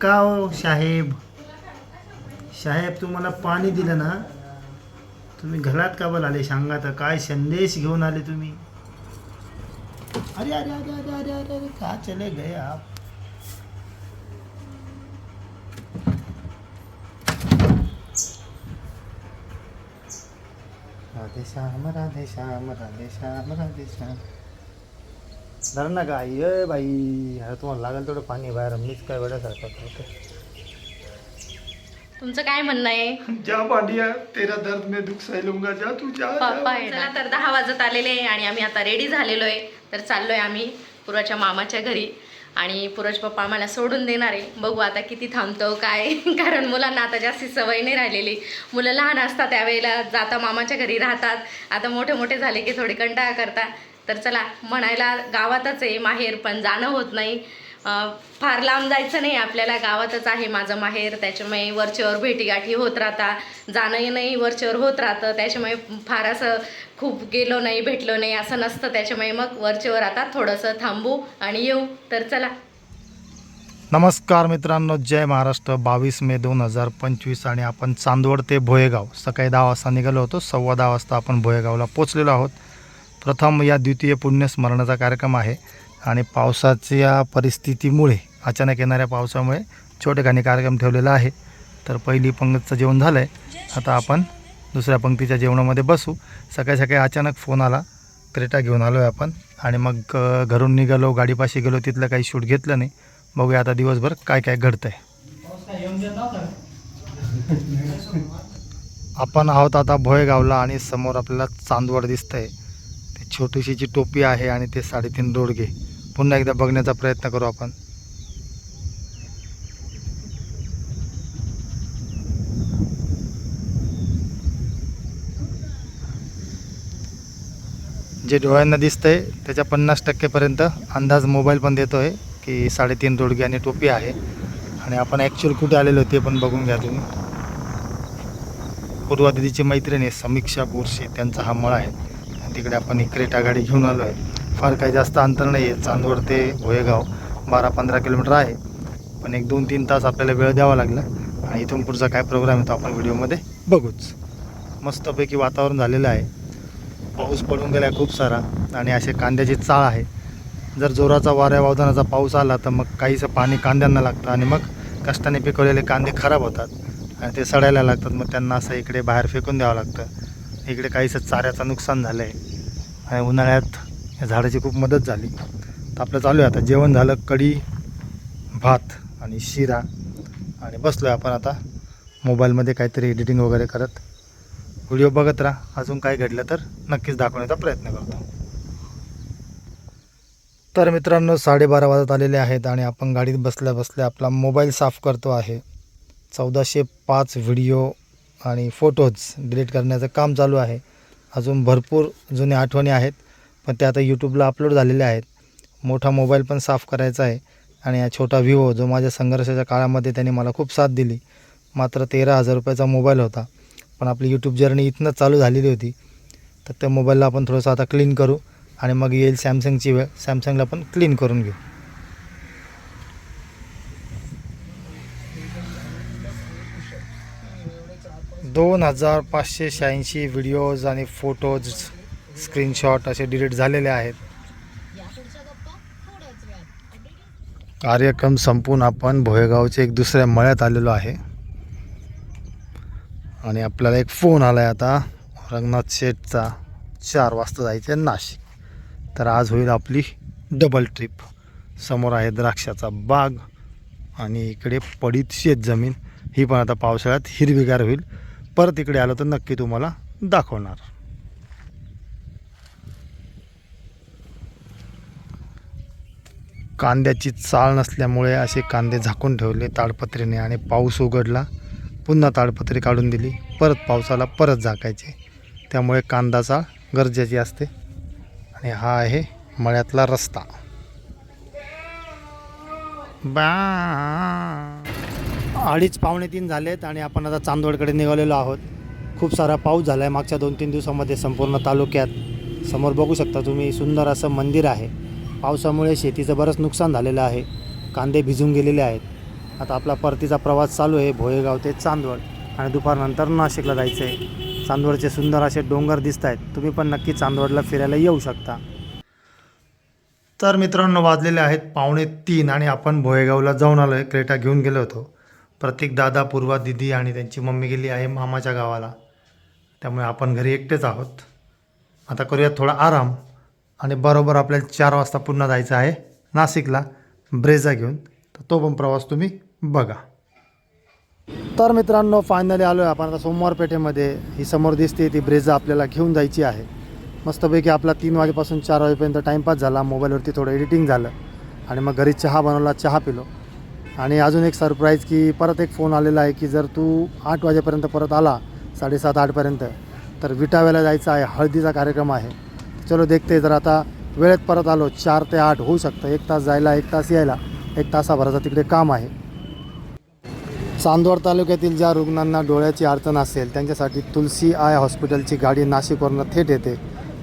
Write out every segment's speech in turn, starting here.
का हो, साहेब? साहेब तुम्हाला पाणी दिलं ना, तुम्ही घरात का बल आले? सांगा तर काय संदेश घेऊन आले तुम्ही? अरे अरे अरे अरे अरे अरे अरे, का चले गए आप? राधे श्याम राधे श्याम राधे श्याम राधे श्याम। धर ना का ये बाई अरे तुम्हाला लागेल तेवढं पाणी बाहेर. मीच काय वेळासारखं करतो तुमचं काय म्हणणं आहे? जा पांडिया तेरा दर्द में दुख सह लूंगा जा तू जा पप्पा चला तर दहा वाजत आलेले आहे आणि आम्ही आता रेडी झालेलो आहे. तर चाललोय आम्ही पुराच्या मामाच्या घरी. आणि पुरज पप्पा आम्हाला सोडून देणार आहे. बघू आता किती थांबतो काय? कारण मुलांना आता जास्ती सवय नाही राहिलेली. मुलं लहान असतात त्यावेळेला. जाता मामाच्या घरी राहतात. आता मोठे मोठे झाले की थोडे कंटाळा करतात. तर चला म्हणायला गावातच आहे माहेर पण जाणं होत नाही. फार लांब जायचं नाही आपल्याला गावातच आहे माझं माहेर. त्याच्यामुळे वरचेवर भेटीगाठी होत राहता जाणंही नाही वरचेवर होत राहतं. त्याच्यामुळे फार असं खूप गेलो नाही भेटलो नाही असं नसतं. त्याच्यामुळे मग वरचेवर आता थोडंसं थांबू आणि येऊ. तर चला. नमस्कार मित्रांनो जय महाराष्ट्र. बावीस मे दोन हजार पंचवीस आणि आपण चांदवड ते भोयेगाव. सकाळी दहा वाजता निघालो होतो. सव्वा दहा वाजता आपण भोयेगावला पोचलेलो आहोत. प्रथम या द्वितीय पुण्यस्मरणाचा कार्यक्रम आहे आणि पावसाच्या परिस्थितीमुळे अचानक येणाऱ्या पावसामुळे छोटेखानी कार्यक्रम ठेवलेला आहे. तर पहिली पंगतचं जेवण झालं आहे आता आपण दुसऱ्या पंक्तीच्या जेवणामध्ये बसू. सकाळी सकाळी अचानक फोन आला. क्रेटा घेऊन आलो आहे आपण. आणि मग घरून निघालो गाडीपाशी गेलो तिथलं काही शूट घेतलं नाही. बघूया आता दिवसभर काय काय घडतं आहे आपण आहोत आता भोयगावला आणि समोर आपल्याला चांदवड आहे छोटीशी जी टोपी आहे आणि ते साडेतीन रोडगे पुन्हा एकदा बघण्याचा प्रयत्न करू आपण. जे डोळ्यांना दिसतंय त्याच्या पन्नास टक्केपर्यंत अंदाज मोबाईल पण देतोय की साडेतीन रोडगे आणि टोपी आहे. आणि आपण ॲक्च्युअल कुठे आलेलो ते पण बघून घ्या तुम्ही. पूर्वा मैत्रिणी मैत्रीण आहे समीक्षा बोरशे त्यांचा हा मळ आहे. तिकडे आपण ही क्रेटा गाडी घेऊन आलो आहे फार काही जास्त अंतर नाही आहे चांदवड ते भोयेगाव बारा पंधरा किलोमीटर आहे. पण एक दोन तीन तास आपल्याला वेळ द्यावा लागला आणि इथून पुढचा काय प्रोग्राम येतो आपण व्हिडिओमध्ये बघूच. मस्तपैकी वातावरण झालेलं आहे. पाऊस पडून गेला खूप सारा आणि असे कांद्याची चाळ आहे. जर जोराचा वाऱ्या वावदानाचा पाऊस आला तर मग काहीसं पाणी कांद्यांना लागतं आणि मग कष्टाने पिकवलेले कांदे खराब होतात. आणि ते सडायला लागतात. मग त्यांना असं इकडे बाहेर फेकून द्यावं लागतं. इकडे काहीसं चाऱ्याचं नुकसान झालं आहे आणि उन्हाळ्यात या झाडाची खूप मदत झाली. तर आपलं चालू आहे आता. जेवण झालं कढी भात आणि शिरा. आणि बसलो आहे आपण आता. मोबाईलमध्ये काहीतरी एडिटिंग वगैरे करत. व्हिडिओ बघत राहा. अजून काय घडलं तर नक्कीच दाखवण्याचा प्रयत्न करतो. तर मित्रांनो साडेबारा वाजत आलेले आहेत आणि आपण गाडीत बसल्या बसल्या आपला मोबाईल साफ करतो आहे. चौदाशे पाच व्हिडिओ आणि फोटोज डिलीट करण्याचं काम चालू आहे. अजून भरपूर जुन्या आठवणी आहेत पण त्या आता यूट्यूबला अपलोड झालेल्या आहेत. मोठा मोबाईल पण साफ करायचा आहे आणि हा छोटा विवो जो माझ्या संघर्षाच्या काळामध्ये त्यांनी मला खूप साथ दिली. मात्र तेरा हजार रुपयाचा मोबाईल होता पण आपली यूट्यूब जर्नी इथनं चालू झालेली होती. तर त्या मोबाईलला आपण थोडंसं आता क्लीन करू आणि मग येईल सॅमसंगची वेळ. सॅमसंगला पण क्लीन करून घेऊ. दोन हजार पाचशे शहाऐंशी व्हिडिओज आणि फोटोज स्क्रीनशॉट असे डिलीट झालेले आहेत. कार्यक्रम संपून आपण भोयगावचे एक दुसऱ्या मळ्यात आलेलो आहे. आणि आपल्याला एक फोन आला आहे आता. रंगनाथ शेठचा चार वाजता जायचं आहे नाशिक. तर आज होईल आपली डबल ट्रिप समोर आहे द्राक्षाचा बाग आणि इकडे पडीत शेत जमीन ही पण आता पावसाळ्यात हिरवीगार होईल. परत इकडे आलो तर नक्की तुम्हाला दाखवणार. कांद्याची चाळ नसल्यामुळे असे कांदे झाकून ठेवले ताडपत्रीने आणि पाऊस उघडला. पुन्हा ताडपत्री काढून दिली. परत पावसाला परत झाकायचे. त्यामुळे कांदा चाळ गरजेची असते. आणि हा आहे मळ्यातला रस्ता. बा! अडीच पावणे तीन झालेत आणि आपण आता चांदवडकडे निघालेलो आहोत. खूप सारा पाऊस झाला आहे मागच्या दोन तीन दिवसामध्ये संपूर्ण तालुक्यात. समोर बघू शकता तुम्ही सुंदर असं मंदिर आहे. पावसामुळे शेतीचं बरंच नुकसान झालेलं आहे. कांदे भिजून गेलेले आहेत. आता आपला परतीचा प्रवास चालू आहे भोयेगाव ते चांदवड. आणि दुपारनंतर नाशिकला जायचं आहे चांदवडचे सुंदर असे डोंगर दिसत आहेत. तुम्ही पण नक्की चांदवडला फिरायला येऊ शकता. तर मित्रांनो वाजलेले आहेत पावणे तीन आणि आपण भोयेगावला जाऊन आलो आहे क्रेटा घेऊन गेलो होतो. प्रत्येक दादा पूर्वा दिदी आणि त्यांची मम्मी गेली आहे मामाच्या गावाला. त्यामुळे आपण घरी एकटेच आहोत. आता करूयात थोडा आराम. आणि बरोबर आपल्याला चार वाजता पुन्हा जायचं आहे नाशिकला. ब्रेझा घेऊन. तर तो पण प्रवास तुम्ही बघा. तर मित्रांनो फायनली आलो आहे आपण आता सोमवार पेठेमध्ये. ही समोर दिसते ती ब्रेझा आपल्याला घेऊन जायची आहे. मस्तपैकी आपला तीन वाजेपासून चार वाजेपर्यंत टाईमपास झाला. मोबाईलवरती थोडं एडिटिंग झालं. आणि मग घरी चहा बनवला चहा पिलो. आणि अजून एक सरप्राईज की परत एक फोन आलेला आहे की जर तू आठ वाजेपर्यंत परत आला साडेसात आठपर्यंत तर विटाव्याला जायचं आहे हळदीचा कार्यक्रम आहे. चलो देखते जर आता वेळेत परत आलो चार ते आठ होऊ शकतं. एक तास जायला एक तास यायला एक तासाभराचं तिकडे काम आहे. चांदवड तालुक्यातील ज्या रुग्णांना डोळ्याची अडचण असेल त्यांच्यासाठी तुलसी आय हॉस्पिटलची गाडी नाशिकवरनं थेट येते.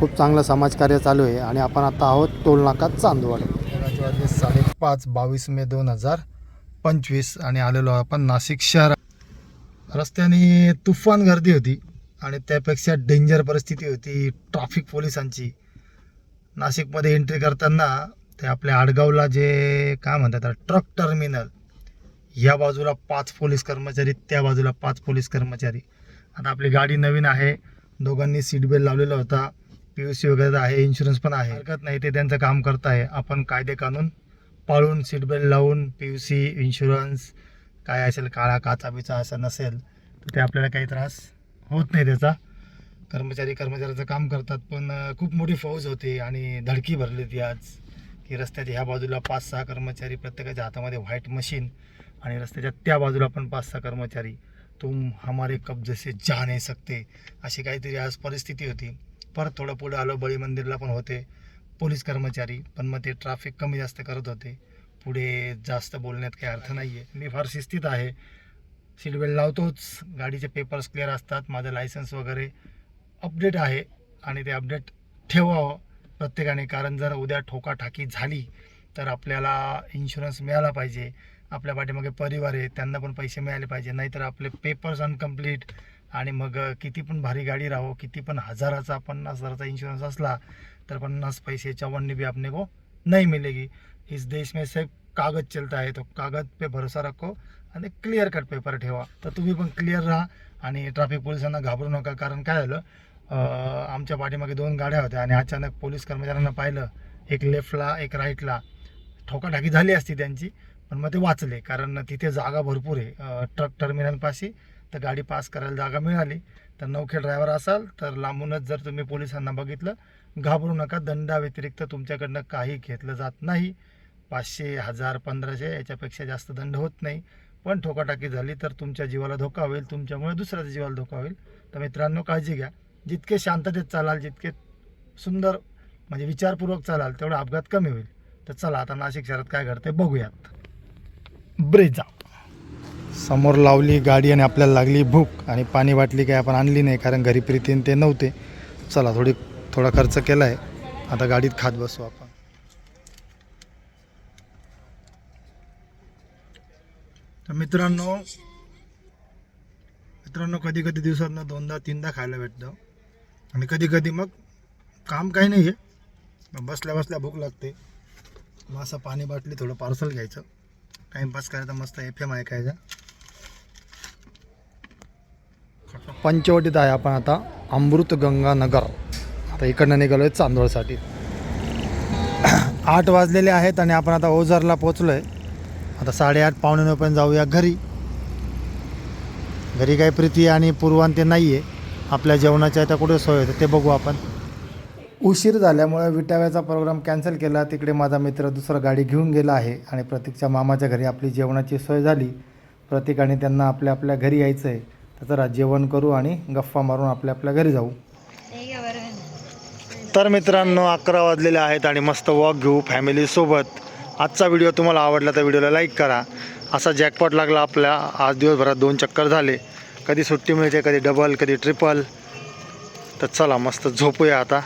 खूप चांगलं समाजकार्य चालू आहे आणि आपण आता आहोत टोलनाका चांदवड. साडेपाच बावीस मे दोन हजार पंचवीस आणि आलेलो आपण नाशिक शहर. रस्त्याने तुफान गर्दी होती आणि त्यापेक्षा डेंजर परिस्थिती होती ट्रॅफिक पोलिसांची. नाशिकमध्ये एंट्री करताना ते आपल्या आडगावला जे काय म्हणतात ट्रक टर्मिनल ह्या बाजूला पाच पोलीस कर्मचारी त्या बाजूला पाच पोलीस कर्मचारी. आता आपली गाडी नवीन आहे दोघांनी सीट बेल्ट लावलेला होता पी यू सी वगैरे आहे इन्शुरन्स पण आहे. हरकत नाही ते त्यांचं काम करत आहे आपण कायदे कानून पाळून सीट बेल्ट लावून पी यू सी इन्शुरन्स काय असेल काळा काचा बिचा असं नसेल तर ते आपल्याला काही त्रास होत नाही त्याचा. कर्मचारी कर्मचाऱ्याचं काम करतात पण खूप मोठी फौज होती आणि धडकी भरली होती आज की रस्त्याच्या ह्या बाजूला पाच सहा कर्मचारी प्रत्येकाच्या हातामध्ये व्हाईट मशीन आणि रस्त्याच्या त्या बाजूला पण पाच सहा कर्मचारी. तुम हमारे कब्जे से जा नाही सकते अशी काहीतरी आज परिस्थिती होती. परत थोडं पुढं आलो बळी मंदिरला पण होते. पोलीस कर्मचारी पण मग ते ट्रॅफिक कमी जास्त करत होते. पुढे जास्त बोलण्यात काही अर्थ नाही आहे मी फार शिस्तीत आहे. सीट बेल्ट लावतोच. गाडीचे पेपर्स क्लिअर असतात. माझं लायसन्स वगैरे अपडेट आहे आणि ते अपडेट ठेवावं प्रत्येकाने. कारण जर उद्या ठोकाठाकी झाली तर आपल्याला इन्शुरन्स मिळाला पाहिजे. आपल्या पाठीमागे परिवार आहे. त्यांना पण पैसे मिळाले पाहिजे. नाहीतर आपले पेपर्स अनकम्प्लीट आणि मग किती पण भारी गाडी राहो किती पण हजाराचा पन्नास हजाराचा इन्शुरन्स असला तर पन्नास पैसे चौवन्न भी आपने को नहीं मिलेगी. इस देश में सिर्फ कागज चलता है तो कागद पे भरोसा रखो आणि क्लिअर कट पेपर ठेवा. तर तुम्ही पण क्लिअर राहा आणि ट्रॅफिक पोलिसांना घाबरू नका कारण काय झालं आमच्या पाठीमागे दोन गाड्या होत्या आणि अचानक पोलीस कर्मचाऱ्यांना पाहिलं एक लेफ्टला एक राईटला ठोकाठाकी झाली असती त्यांची पण मग ते वाचले कारण तिथे जागा भरपूर आहे ट्रक टर्मिनलपाशी तर गाडी पास करायला जागा मिळाली. तर नौखे ड्रायव्हर असाल तर लांबूनच जर तुम्ही पोलिसांना बघितलं घाबरू नका. दंडाव्यतिरिक्त तुमच्याकडनं काही घेतलं जात नाही. पाचशे हजार पंधराशे याच्यापेक्षा जास्त दंड होत नाही. पण ठोकाटाकी झाली तर तुमच्या जीवाला धोका होईल तुमच्यामुळे दुसऱ्याच्या जीवाला धोका होईल. तर मित्रांनो काळजी घ्या. जितके शांततेत चालाल जितके सुंदर म्हणजे विचारपूर्वक चालाल तेवढा अपघात कमी होईल. तर चला आता नाशिक शहरात काय घडते बघूयात. ब्रेजा. समोर लावली गाडी आणि आपल्याला लागली भूक आणि पाणी बाटली काही आपण आणली नाही कारण घरी प्रीतीन ते नव्हते. चला थोडी थोडा खर्च केला आहे. आता गाडीत खात बसू आपण. तर मित्रांनो मित्रांनो कधी कधी दिवसातनं दोनदा तीनदा खायला भेटतं. आणि कधी कधी मग काम काही नाही आहे. बसल्या बसल्या भूक लागते. मग असं पाणी बाटली थोडं पार्सल घ्यायचं. टाईमपास करायचा मस्त एफ एम ऐकायचा. पंचवटीत आहे आपण आता अमृतगंगा नगर. आता इकडनं निघालो आहे चांदोळसाठी. आठ वाजलेले आहेत आणि आपण आता ओझरला पोचलो आहे आता साडेआठ पावणे नऊपर्यंत जाऊया घरी. घरी काही प्रीती आणि पूर्वान ते नाही आहे आपल्या जेवणाच्या आता कुठे सोय होते ते बघू आपण. उशीर झाल्यामुळे विटाव्याचा प्रोग्राम कॅन्सल केला. तिकडे माझा मित्र दुसरा गाडी घेऊन गेला आहे आणि प्रतीकच्या मामाच्या घरी आपली जेवणाची सोय झाली. प्रतीक आणि त्यांना आपल्या आपल्या घरी यायचं आहे त्याचं चला जेवण करू आणि गप्पा मारून आपल्या आपल्या घरी जाऊ. तर मित्रांनो अकरा वाजलेले आहेत आणि मस्त वॉक घेऊ फॅमिलीसोबत आजचा व्हिडिओ तुम्हाला आवडला तर व्हिडिओला लाईक करा. असा जॅकपॉट लागला आपल्या आज दिवसभरात दोन चक्कर झाले. कधी सुट्टी मिळते कधी डबल कधी ट्रिपल तर चला मस्त झोपूया आता.